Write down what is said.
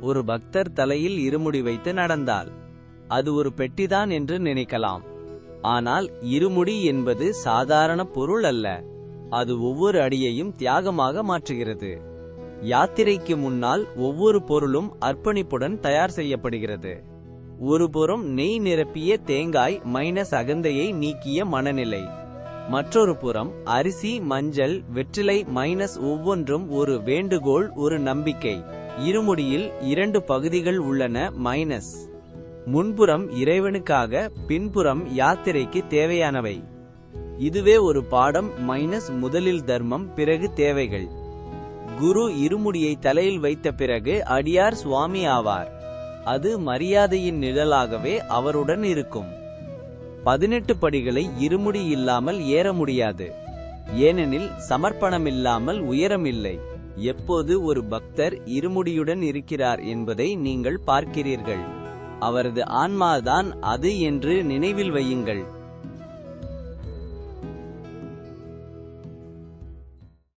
ஒரு பக்தர் தலையில் இருமுடி வைத்து நடந்தால் அது ஒரு பெட்டிதான் என்று நினைக்கலாம். ஆனால் இருமுடி என்பது சாதாரண பொருள் அல்ல. அது ஒவ்வொரு அடியையும் தியாகமாக மாற்றுகிறது. யாத்திரைக்கு முன்னால் ஒவ்வொரு பொருளும் அர்ப்பணிப்புடன் தயார் செய்யப்படுகிறது. ஒருபுறம் நெய் நிரப்பிய தேங்காய் மைனஸ் அகந்தையை நீக்கிய மனநிலை. மற்றொரு புறம் அரிசி மஞ்சள் வெற்றிலை மைனஸ் ஒவ்வொன்றும் ஒரு வேண்டுகோள் ஒரு நம்பிக்கை. இருமுடியில் இரண்டு பகுதிகள் உள்ளன மைனஸ் முன்புறம் இறைவனுக்காக பின்புறம் யாத்திரைக்கு தேவையானவை. இதுவே ஒரு பாடம் மைனஸ் முதலில் தர்மம் பிறகு தேவைகள். குரு இருமுடியை தலையில் வைத்த பிறகு அடியார் சுவாமி ஆவார். அது மரியாதையின் நிழலாகவே அவருடன் இருக்கும். பதினெட்டு படிகளை இருமுடி இல்லாமல் ஏற முடியாது. ஏனெனில் சமர்ப்பணமில்லாமல் உயரமில்லை. எப்போது ஒரு பக்தர் இருமுடியுடன் இருக்கிறார் என்பதை நீங்கள் பார்க்கிறீர்கள். அவரது ஆன்மாதான் அது என்று நினைவில் வையுங்கள்.